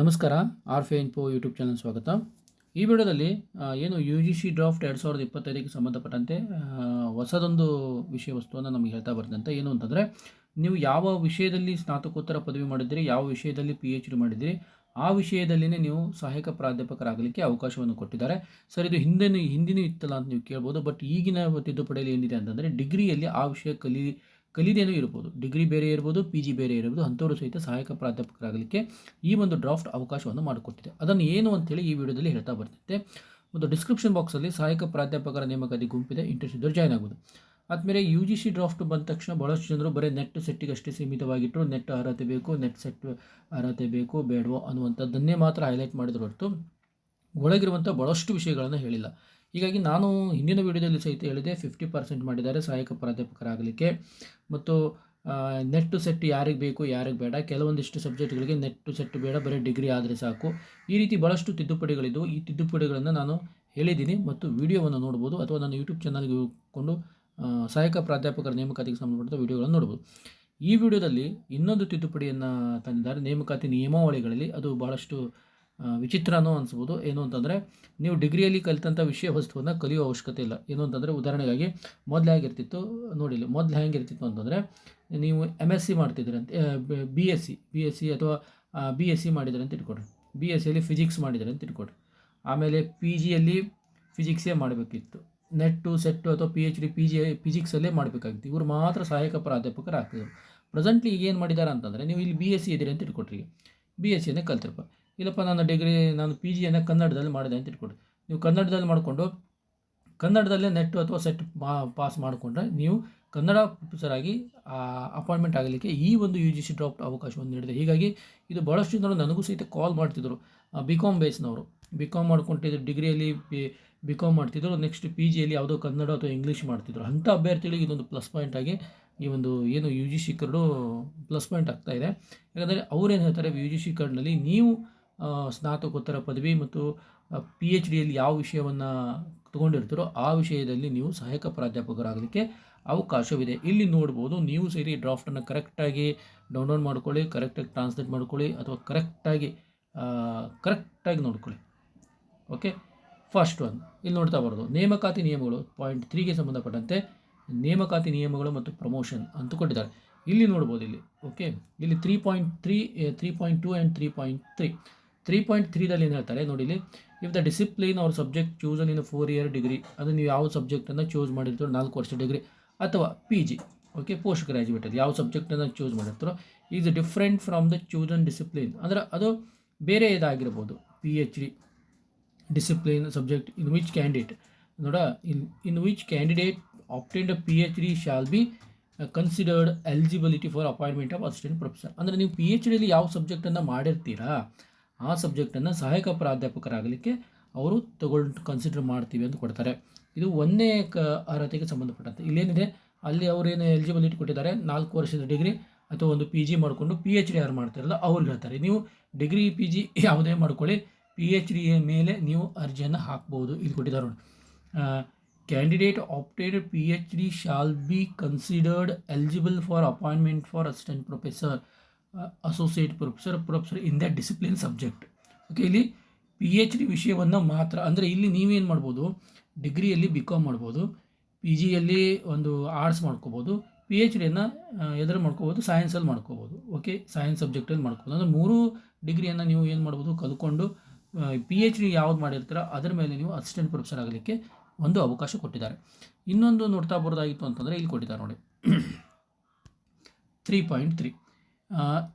ನಮಸ್ಕಾರ ಆರ್ ಫೆ info YouTube channel ಸ್ವಾಗತ. ಈ ವಿಡಿಯೋದಲ್ಲಿ ಏನು ಯು ಜಿ ಸಿ ಡ್ರಾಫ್ಟ್ ಎರಡು ಸಾವಿರದ ಇಪ್ಪತ್ತೈದಕ್ಕೆ ಸಂಬಂಧಪಟ್ಟಂತೆ ಹೊಸದೊಂದು ವಿಷಯ ವಸ್ತುವನ್ನು ನಮಗೆ ಹೇಳ್ತಾ ಬರ್ತಂತೆ. ಏನು ಅಂತಂದರೆ, ನೀವು ಯಾವ ವಿಷಯದಲ್ಲಿ ಸ್ನಾತಕೋತ್ತರ ಪದವಿ ಮಾಡಿದ್ದೀರಿ, ಯಾವ ವಿಷಯದಲ್ಲಿ ಪಿ ಎಚ್ ಡಿ ಮಾಡಿದ್ದೀರಿ, ಆ ವಿಷಯದಲ್ಲಿನೇ ನೀವು ಸಹಾಯಕ ಪ್ರಾಧ್ಯಾಪಕರಾಗಲಿಕ್ಕೆ ಅವಕಾಶವನ್ನು ಕೊಟ್ಟಿದ್ದಾರೆ. ಸರ್, ಇದು ಹಿಂದೆನೂ, ಹಿಂದಿನೂ ಇತ್ತಲ್ಲ ಅಂತ ನೀವು ಕೇಳ್ಬೋದು, ಬಟ್ ಈಗಿನ ತಿದ್ದುಪಡಿಯಲ್ಲಿ ಏನಿದೆ ಅಂತಂದರೆ, ಡಿಗ್ರಿಯಲ್ಲಿ ಆ ವಿಷಯ ಕಲಿ ಕಲಿದೇನೂ ಇರ್ಬೋದು. ಡಿಗ್ರಿ ಬೇರೆ ಇರ್ಬೋದು ಪಿ ಜಿ ಬೇರೆ ಇರ್ಬೋದು, ಅಂಥವರು ಸಹಿತ ಸಹಾಯಕ ಪ್ರಾಧ್ಯಾಪಕರಾಗಲಿಕ್ಕೆ ಈ ಒಂದು ಡ್ರಾಫ್ಟ್ ಅವಕಾಶವನ್ನು ಮಾಡಿಕೊಟ್ಟಿದೆ. ಅದನ್ನು ಏನು ಅಂತೇಳಿ ಈ ವಿಡಿಯೋದಲ್ಲಿ ಹೇಳ್ತಾ ಬರ್ತಿದ್ದೆ ಒಂದು ಡಿಸ್ಕ್ರಿಪ್ಷನ್ ಬಾಕ್ಸಲ್ಲಿ ಸಹಾಯಕ ಪ್ರಾಧ್ಯಾಪಕರ ನೇಮಕಾತಿ ಗುಂಪಿದೆ ಇಂಟ್ರೆಸ್ಟ್ ಇದ್ದರೆ ಜಾಯ್ನ್ ಆಗೋದು. ಆದಮೇಲೆ ಯು ಜಿ ಸಿ ಡ್ರಾಫ್ಟ್ ಬಂದ ತಕ್ಷಣ ಭಾಳಷ್ಟು ಜನರು ಬರೀ ನೆಟ್ ಸೆಟ್ಟಿಗೆ ಅಷ್ಟೇ ಸೀಮಿತವಾಗಿಟ್ಟರು ನೆಟ್ ಅರ್ಹತೆ ಬೇಕು ನೆಟ್ ಸೆಟ್ ಅರ್ಹತೆ ಬೇಕು, ಬೇಡವೋ ಅನ್ನುವಂಥದ್ದನ್ನೇ ಮಾತ್ರ ಹೈಲೈಟ್ ಮಾಡಿದ್ರು ಹೊರತು ಒಳಗಿರುವಂಥ ಭಾಳಷ್ಟು ವಿಷಯಗಳನ್ನು ಹೇಳಿಲ್ಲ. ಹೀಗಾಗಿ ನಾನು ಹಿಂದಿನ ವಿಡಿಯೋದಲ್ಲಿ ಸಹಿತ ಹೇಳಿದೆ ಫಿಫ್ಟಿ ಪರ್ಸೆಂಟ್ ಮಾಡಿದ್ದಾರೆ ಸಹಾಯಕ ಪ್ರಾಧ್ಯಾಪಕರಾಗಲಿಕ್ಕೆ. ಮತ್ತು ನೆಟ್ಟು ಸೆಟ್ ಯಾರಿಗೆ ಬೇಕು ಯಾರಿಗೆ ಬೇಡ ಕೆಲವೊಂದಿಷ್ಟು ಸಬ್ಜೆಕ್ಟ್ಗಳಿಗೆ ನೆಟ್ಟು ಸೆಟ್ ಬೇಡ ಬರೀ ಡಿಗ್ರಿ ಆದರೆ ಸಾಕು. ಈ ರೀತಿ ಭಾಳಷ್ಟು ತಿದ್ದುಪಡಿಗಳಿದ್ದವು ಈ ತಿದ್ದುಪಡಿಗಳನ್ನು ನಾನು ಹೇಳಿದ್ದೀನಿ ಮತ್ತು ವಿಡಿಯೋವನ್ನು ನೋಡ್ಬೋದು ಅಥವಾ ನನ್ನ ಯೂಟ್ಯೂಬ್ ಚಾನಲ್ಗೆ ಹೋಗ್ಕೊಂಡು ಸಹಾಯಕ ಪ್ರಾಧ್ಯಾಪಕರ ನೇಮಕಾತಿಗೆ ಸಂಬಂಧಪಟ್ಟ ವಿಡಿಯೋಗಳನ್ನು ನೋಡ್ಬೋದು. ಈ ವಿಡಿಯೋದಲ್ಲಿ ಇನ್ನೊಂದು ತಿದ್ದುಪಡಿಯನ್ನು ತಂದಿದ್ದಾರೆ ನೇಮಕಾತಿ ನಿಯಮಾವಳಿಗಳಲ್ಲಿ. ಅದು ಬಹಳಷ್ಟು ಆ, ವಿಚಿತ್ರನೂ ಅನಿಸ್ಬೋದು. ಏನು ಅಂತಂದರೆ, ನೀವು ಡಿಗ್ರಿಯಲ್ಲಿ ಕಲಿತಂಥ ವಿಷಯ ವಸ್ತುವನ್ನು ಕಲಿಯೋ ಅವಶ್ಯಕತೆ ಇಲ್ಲ. ಏನು ಅಂತಂದರೆ, ಉದಾಹರಣೆಗಾಗಿ ಮೊದಲು ಹೇಗಿರ್ತಿತ್ತು ನೋಡಿಲ್ಲ. ಮೊದಲು ಹೇಗಿರ್ತಿತ್ತು ಅಂತಂದರೆ, ನೀವು ಎಂ ಎಸ್ ಸಿ ಮಾಡ್ತಿದ್ದೀರಿ B S C B S C ಅಥವಾ ಬಿ ಎಸ್ ಸಿ ಮಾಡಿದ್ದಾರೆ ಅಂತ ಇಟ್ಕೊಡ್ರಿ ಬಿ ಎಸ್ ಸಿಯಲ್ಲಿ ಫಿಸಿಕ್ಸ್ ಮಾಡಿದ್ರೆ ಅಂತ ಇಟ್ಕೊಡ್ರಿ ಆಮೇಲೆ ಪಿ ಜಿಯಲ್ಲಿ ಫಿಸಿಕ್ಸೇ ಮಾಡಬೇಕಿತ್ತು. ನೆಟ್ಟು ಸೆಟ್ಟು ಅಥವಾ P H D P G ಫಿಸಿಕ್ಸಲ್ಲೇ ಮಾಡಬೇಕಾಗಿತ್ತು. ಇವರು ಮಾತ್ರ ಸಹಾಯಕ ಪ್ರಾಧ್ಯಾಪಕರಾಗ್ತಿದ್ರು ಪ್ರೆಸೆಂಟ್ಲಿ ಈಗ ಏನು ಮಾಡಿದ್ದಾರೆ ಅಂತಂದರೆ, ನೀವು ಇಲ್ಲಿ ಬಿ ಎಸ್ ಸಿ ಇದ್ದೀರಿ ಅಂತ ಇಟ್ಕೊಟ್ರಿ ಬಿ ಎಸ್ ಸಿಯನ್ನೇ ಕಲ್ತಿರಪ್ಪ. ಇಲ್ಲಪ್ಪ, ನಾನು ಡಿಗ್ರಿ ನಾನು ಪಿ ಜಿಯನ್ನು ಕನ್ನಡದಲ್ಲಿ ಮಾಡಿದೆ ಅಂತ ಇಟ್ಕೊಡಿ. ನೀವು ಕನ್ನಡದಲ್ಲಿ ಮಾಡಿಕೊಂಡು, ಕನ್ನಡದಲ್ಲೇ ನೆಟ್ ಅಥವಾ ಸೆಟ್ ಪಾಸ್ ಮಾಡಿಕೊಂಡ್ರೆ ನೀವು ಕನ್ನಡ ಪ್ರೊಫೆಸರ್ ಆಗಿ ಅಪಾಯಿಂಟ್ಮೆಂಟ್ ಆಗಲಿಕ್ಕೆ ಈ ಒಂದು ಯು ಜಿ ಸಿ ಡ್ರಾಪ್ ಅವಕಾಶವನ್ನು ನೀಡಿದೆ. ಹೀಗಾಗಿ ಇದು ಭಾಳಷ್ಟು ಜನರು ನನಗೂ ಸಹಿತ ಕಾಲ್ ಮಾಡ್ತಿದ್ದರು ಬಿ ಕಾಮ್ ಬೇಸ್ನವರು ಬಿ ಕಾಮ್ ಮಾಡ್ಕೊಂಡಿದ್ರು ಡಿಗ್ರಿಯಲ್ಲಿ ಬಿ ಬಿ ಕಾಮ್ ಮಾಡ್ತಿದ್ರು ನೆಕ್ಸ್ಟ್ ಪಿ ಜಿಯಲ್ಲಿ ಯಾವುದೋ ಕನ್ನಡ ಅಥವಾ ಇಂಗ್ಲೀಷ್ ಮಾಡ್ತಿದ್ರು. ಅಂಥ ಅಭ್ಯರ್ಥಿಗಳಿಗೆ ಇದೊಂದು ಪ್ಲಸ್ ಪಾಯಿಂಟ್ ಆಗಿ ಈ ಒಂದು ಏನು U G C card plus point ಆಗ್ತಾ ಇದೆ. ಯಾಕಂದರೆ ಅವ್ರೇನು ಹೇಳ್ತಾರೆ ಯು ಜಿ ಸಿ ಕಾರ್ಡ್ನಲ್ಲಿ ನೀವು ಸ್ನಾತಕೋತ್ತರ ಪದವಿ ಮತ್ತು ಪಿ ಎಚ್ ಡಿಯಲ್ಲಿ ಯಾವ ವಿಷಯವನ್ನು ತಗೊಂಡಿರ್ತೀರೋ ಆ ವಿಷಯದಲ್ಲಿ ನೀವು ಸಹಾಯಕ ಪ್ರಾಧ್ಯಾಪಕರಾಗಲಿಕ್ಕೆ ಅವಕಾಶವಿದೆ. ಇಲ್ಲಿ ನೋಡ್ಬೋದು, ನೀವು ಸೇರಿ ಡ್ರಾಫ್ಟನ್ನು ಕರೆಕ್ಟಾಗಿ ಡೌನ್ಲೋಡ್ ಮಾಡ್ಕೊಳ್ಳಿ ಕರೆಕ್ಟಾಗಿ ಟ್ರಾನ್ಸ್ಲೇಟ್ ಮಾಡ್ಕೊಳ್ಳಿ ಅಥವಾ ಕರೆಕ್ಟಾಗಿ ಕರೆಕ್ಟಾಗಿ ನೋಡ್ಕೊಳ್ಳಿ. ಓಕೆ ಫಸ್ಟ್ ಒನ್ ಇಲ್ಲಿ ನೋಡ್ತಾ ಬರೋದು. ನೇಮಕಾತಿ ನಿಯಮಗಳು. ಪಾಯಿಂಟ್ ತ್ರೀಗೆ ಸಂಬಂಧಪಟ್ಟಂತೆ ನೇಮಕಾತಿ ನಿಯಮಗಳು ಮತ್ತು ಪ್ರಮೋಷನ್ ಅಂತ ಕೊಟ್ಟಿದ್ದಾರೆ ಇಲ್ಲಿ ನೋಡ್ಬೋದು ಇಲ್ಲಿ. ಓಕೆ ಇಲ್ಲಿ three point three three point two and three point three three point ತ್ರೀದಲ್ಲಿ ಏನು ಹೇಳ್ತಾರೆ? ನೋಡಿ ಇಫ್ ದ ಡಿಸಿಪ್ಲಿನ್ ಅವ್ರ subject chosen in four year degree ಅದು ನೀವು ಯಾವ ಸಬ್ಜೆಕ್ಟನ್ನು ಚೂಸ್ ಮಾಡಿರ್ತೀರೋ, ನಾಲ್ಕು ವರ್ಷ ಡಿಗ್ರಿ ಅಥವಾ ಪಿ ಜಿ ಓಕೆ ಪೋಸ್ಟ್ ಗ್ರ್ಯಾಜುಯೇಟಲ್ಲಿ ಯಾವ ಸಬ್ಜೆಕ್ಟನ್ನು choose ಮಾಡಿರ್ತಾರೋ is different from the chosen discipline ಅಂದರೆ ಅದು ಬೇರೆ ಇದಾಗಿರ್ಬೋದು. P H D discipline subject in which candidate ನೋಡ in in which candidate opted P H D shall be considered eligibility for appointment of assistant professor ಅಂದರೆ ನೀವು P H ಡಿಲಿ ಯಾವ ಸಬ್ಜೆಕ್ಟನ್ನು ಮಾಡಿರ್ತೀರಾ ಆ ಸಬ್ಜೆಕ್ಟನ್ನು ಸಹಾಯಕ ಪ್ರಾಧ್ಯಾಪಕರಾಗಲಿಕ್ಕೆ ಅವರು ತಗೊಂಡು ಕನ್ಸಿಡರ್ ಮಾಡ್ತೀವಿ ಅಂತ ಕೊಡ್ತಾರೆ. ಇದು ಒಂದನೇ ಕ, ಅರ್ಹತೆಗೆ ಸಂಬಂಧಪಟ್ಟಂತೆ. ಇಲ್ಲೇನಿದೆ, ಅಲ್ಲಿ ಅವರೇನು ಎಲಿಜಿಬಿಲಿಟಿ ಕೊಟ್ಟಿದ್ದಾರೆ, ನಾಲ್ಕು ವರ್ಷದ ಡಿಗ್ರಿ ಅಥವಾ ಒಂದು ಪಿ ಜಿ ಮಾಡಿಕೊಂಡು ಪಿ ಎಚ್ ಡಿ ಯಾರು ಮಾಡ್ತಾರಲ್ಲ, ಅವ್ರು ಹೇಳ್ತಾರೆ. ನೀವು ಡಿಗ್ರಿ ಪಿ ಜಿ ಯಾವುದೇ ಮಾಡ್ಕೊಳ್ಳಿ ಪಿ ಎಚ್ ಡಿ ಮೇಲೆ ನೀವು ಅರ್ಜಿಯನ್ನು ಹಾಕ್ಬೋದು ಇಲ್ಲಿ ಕೊಟ್ಟಿದ್ದಾರೆ ನೋಡಿ. Candidate opted P H D shall be considered eligible for appointment for assistant professor associate professor professor in the discipline subject. Okay ಇಲ್ಲಿ ಪಿ ಎಚ್ ಡಿ ವಿಷಯವನ್ನು ಮಾತ್ರ, ಅಂದರೆ ಇಲ್ಲಿ ನೀವೇನು ಮಾಡ್ಬೋದು, ಡಿಗ್ರಿಯಲ್ಲಿ ಬಿ ಕಾಮ್ ಮಾಡ್ಬೋದು ಪಿ ಜಿಯಲ್ಲಿ ಒಂದು ಆರ್ಟ್ಸ್ ಮಾಡ್ಕೋಬೋದು ಪಿ ಎಚ್ ಡಿಯನ್ನು ಎದುರು ಮಾಡ್ಕೋಬೋದು ಸೈನ್ಸಲ್ಲಿ ಮಾಡ್ಕೋಬೋದು. ಓಕೆ ಸೈನ್ಸ್ ಸಬ್ಜೆಕ್ಟಲ್ಲಿ ಮಾಡ್ಕೋಬೋದು. ಅಂದರೆ ಮೂರು ಡಿಗ್ರಿಯನ್ನು ನೀವು ಏನು ಮಾಡ್ಬೋದು ಕಲ್ತ್ಕೊಂಡು ಪಿ ಎಚ್ ಡಿ ಯಾವ್ದು ಮಾಡಿರ್ತೀರ, ಅದರ ಮೇಲೆ ನೀವು ಅಸಿಸ್ಟೆಂಟ್ ಪ್ರೊಫೆಸರ್ ಆಗಲಿಕ್ಕೆ ಒಂದು ಅವಕಾಶ ಕೊಟ್ಟಿದ್ದಾರೆ. ಇನ್ನೊಂದು ನೋಡ್ತಾ ಬರೋದಾಗಿತ್ತು ಅಂತಂದರೆ ಇಲ್ಲಿ ಕೊಟ್ಟಿದ್ದಾರೆ ನೋಡಿ. Three point three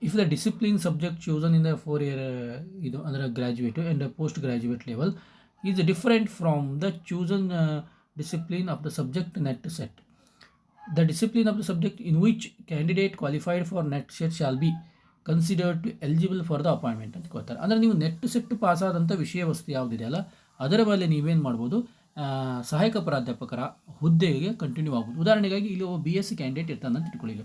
if the discipline subject chosen in the four year ಇದು ಅಂದರೆ graduate and post graduate level is different from the chosen discipline of the subject NET SET the discipline of the subject in which candidate qualified for NET SET shall be considered to eligible for the appointment ಅಂತ ಕೊಡ್ತಾರೆ. ಅಂದರೆ ನೀವು net set pass ಆದಂಥ ವಿಷಯ ವಸ್ತು ಯಾವುದಿದೆಯಲ್ಲ ಅದರ ಮೇಲೆ ನೀವೇನು ಮಾಡ್ಬೋದು ಸಹಾಯಕ ಪ್ರಾಧ್ಯಾಪಕರ ಹುದ್ದೆಗೆ ಕಂಟಿನ್ಯೂ ಆಗ್ಬೋದು. ಉದಾಹರಣೆಗಾಗಿ ಇಲ್ಲಿ ಒಬ್ಬ ಬಿ ಎಸ್ ಸಿ ಕ್ಯಾಂಡಿಡೇಟ್ ಇರ್ತಾನೆ ಅಂತ ಇಟ್ಕೊಳ್ಳಿ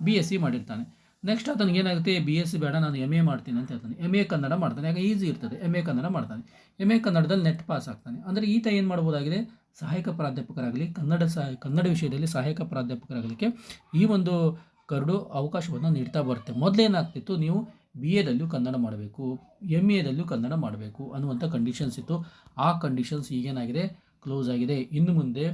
ಬಿ ಎಸ್ ಸಿ ಮಾಡಿರ್ತಾನೆ. ನೆಕ್ಸ್ಟ್ ಆತನಿಗೆ ಏನಾಗುತ್ತೆ ಬಿ ಎಸ್ ಸಿ ಬೇಡ, ನಾನು ಎಂ ಎ ಮಾಡ್ತೀನಿ ಅಂತ ಹೇಳ್ತಾನೆ. ಎಂ ಎ ಕನ್ನಡ ಮಾಡ್ತಾನೆ. ಯಾಕೆ? ಈಸಿ ಇರ್ತದೆ. ಎಂ ಎ ಕನ್ನಡ ಮಾಡ್ತಾನೆ. ಎಂ ಎ ಕನ್ನಡದಲ್ಲಿ ನೆಟ್ ಪಾಸ್ ಆಗ್ತಾನೆ. ಅಂದರೆ ಈತ ಏನು ಮಾಡ್ಬೋದಾಗಿದೆ? ಸಹಾಯಕ ಪ್ರಾಧ್ಯಾಪಕರಾಗಲಿ, ಕನ್ನಡ ಸಹ ಕನ್ನಡ ವಿಷಯದಲ್ಲಿ ಸಹಾಯಕ ಪ್ರಾಧ್ಯಾಪಕರಾಗಲಿಕ್ಕೆ ಈ ಒಂದು ಕರಡು ಅವಕಾಶವನ್ನು ನೀಡ್ತಾ ಬರುತ್ತೆ. ಮೊದಲೇನಾಗ್ತಿತ್ತು, ನೀವು ಬಿ ಎದಲ್ಲೂ ಕನ್ನಡ ಮಾಡಬೇಕು ಎಂ ಎದಲ್ಲೂ ಕನ್ನಡ ಮಾಡಬೇಕು ಅನ್ನುವಂಥ ಕಂಡೀಷನ್ಸ್ ಇತ್ತು. ಆ ಕಂಡೀಷನ್ಸ್ ಈಗೇನಾಗಿದೆ? ಕ್ಲೋಸ್ ಆಗಿದೆ. ಇನ್ನು ಮುಂದೆ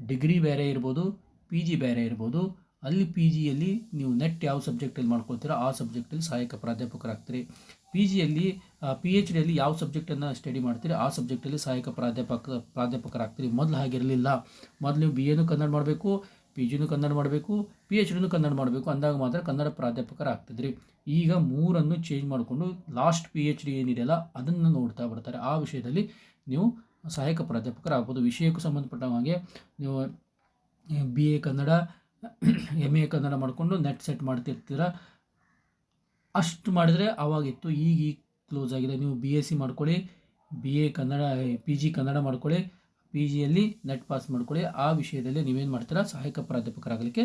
ಡಿಗ್ರಿ ಬೇರೆ ಇರ್ಬೋದು ಪಿ ಜಿ ಬೇರೆ ಇರ್ಬೋದು ಅಲ್ಲಿ ಪಿ ಜಿಯಲ್ಲಿ ನೀವು ನೆಟ್ ಯಾವ ಸಬ್ಜೆಕ್ಟಲ್ಲಿ ಮಾಡ್ಕೊಳ್ತೀರೋ, ಆ ಸಬ್ಜೆಕ್ಟಲ್ಲಿ ಸಹಾಯಕ ಪ್ರಾಧ್ಯಾಪಕರಾಗ್ತೀರಿ. ಪಿ ಜಿಯಲ್ಲಿ ಪಿ ಎಚ್ ಡಿಯಲ್ಲಿ ಯಾವ ಸಬ್ಜೆಕ್ಟನ್ನು ಸ್ಟಡಿ ಮಾಡ್ತೀರಿ, ಆ ಸಬ್ಜೆಕ್ಟಲ್ಲಿ ಸಹಾಯಕ ಪ್ರಾಧ್ಯಾಪಕ, ಪ್ರಾಧ್ಯಾಪಕರಾಗ್ತೀರಿ. ಮೊದಲು ಹಾಗಿರಲಿಲ್ಲ. ಮೊದಲು ನೀವು ಬಿ ಎನೂ ಕನ್ನಡ ಮಾಡಬೇಕು ಪಿ ಜಿನೂ ಕನ್ನಡ ಮಾಡಬೇಕು ಪಿ ಎಚ್ ಡಿನೂ ಕನ್ನಡ ಮಾಡಬೇಕು, ಅಂದಾಗ ಮಾತ್ರ ಕನ್ನಡ ಪ್ರಾಧ್ಯಾಪಕರಾಗ್ತಿದ್ರಿ. ಈಗ ಮೂರನ್ನು ಚೇಂಜ್ ಮಾಡಿಕೊಂಡು ಲಾಸ್ಟ್ ಪಿ ಎಚ್ ಡಿ ಏನಿದೆಯಲ್ಲ, ಅದನ್ನು ನೋಡ್ತಾ ಬರ್ತಾರೆ. ಆ ವಿಷಯದಲ್ಲಿ ನೀವು ಸಹಾಯಕ ಪ್ರಾಧ್ಯಾಪಕರಾಗ್ಬೋದು. ವಿಷಯಕ್ಕೂ ಸಂಬಂಧಪಟ್ಟ ಹಾಗೆ ನೀವು B A Kannada M A Kannada ಮಾಡಿಕೊಂಡು ನೆಟ್ ಸೆಟ್ ಮಾಡ್ತಿರ್ತೀರ. ಅಷ್ಟು ಮಾಡಿದರೆ ಆವಾಗಿತ್ತು ಈಗ ಈಗ ಕ್ಲೋಸ್ ಆಗಿದೆ. ನೀವು ಬಿ ಎಸ್ ಸಿ ಮಾಡ್ಕೊಳ್ಳಿ B A Kannada P G Kannada ಮಾಡ್ಕೊಳ್ಳಿ ಪಿ ಜಿಯಲ್ಲಿ ನೆಟ್ ಪಾಸ್ ಮಾಡ್ಕೊಳ್ಳಿ. ಆ ವಿಷಯದಲ್ಲಿ ನೀವೇನು ಮಾಡ್ತೀರಾ? ಸಹಾಯಕ ಪ್ರಾಧ್ಯಾಪಕರಾಗಲಿಕ್ಕೆ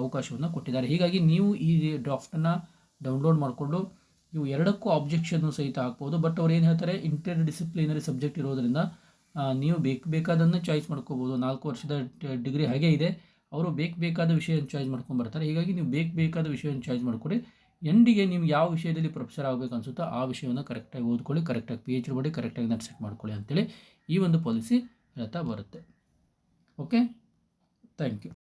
ಅವಕಾಶವನ್ನು ಕೊಟ್ಟಿದ್ದಾರೆ. ಹೀಗಾಗಿ ನೀವು ಈ ಡ್ರಾಫ್ಟನ್ನು ಡೌನ್ಲೋಡ್ ಮಾಡಿಕೊಂಡು, ನೀವು ಎರಡಕ್ಕೂ ಆಬ್ಜೆಕ್ಷನ್ನು ಸಹಿತ ಹಾಕ್ಬೋದು. ಬಟ್ ಅವ್ರು ಏನು ಹೇಳ್ತಾರೆ? ಇಂಟರ್ ಡಿಸಿಪ್ಲಿನರಿ ಸಬ್ಜೆಕ್ಟ್ ಇರೋದರಿಂದ ನೀವು ಬೇಕು ಬೇಕಾದನ್ನು ಚಾಯ್ಸ್ ಮಾಡ್ಕೋಬೋದು. ನಾಲ್ಕು ವರ್ಷದ ಡಿಗ್ರಿ ಹಾಗೇ ಇದೆ. ಅವರು ಬೇಕು ಬೇಕಾದ ವಿಷಯ ಚಾಯ್ಸ್ ಮಾಡ್ಕೊಂಡು ಬರ್ತಾರೆ. ಹೀಗಾಗಿ ನೀವು ಬೇಕು ಬೇಕಾದ ವಿಷಯವನ್ನು ಚಾಯ್ಸ್ ಮಾಡಿಕೊಡಿ. ಎಂಡಿಗೆ ನೀವು ಯಾವ ವಿಷಯದಲ್ಲಿ ಪ್ರೊಫೆಸರ್ ಆಗಬೇಕು ಅನ್ಸುತ್ತೋ ಆ ವಿಷಯವನ್ನು ಕರೆಕ್ಟಾಗಿ ಓದ್ಕೊಳ್ಳಿ ಕರೆಕ್ಟಾಗಿ ಪಿ ಎಚ್ ಮಾಡಿ ಕರೆಕ್ಟಾಗಿ ನಾನು ಸೆಟ್ ಮಾಡ್ಕೊಳ್ಳಿ ಅಂತೇಳಿ ಈ ಒಂದು ಪಾಲಿಸಿ ಹೇಳ್ತಾ ಬರುತ್ತೆ. Okay thank you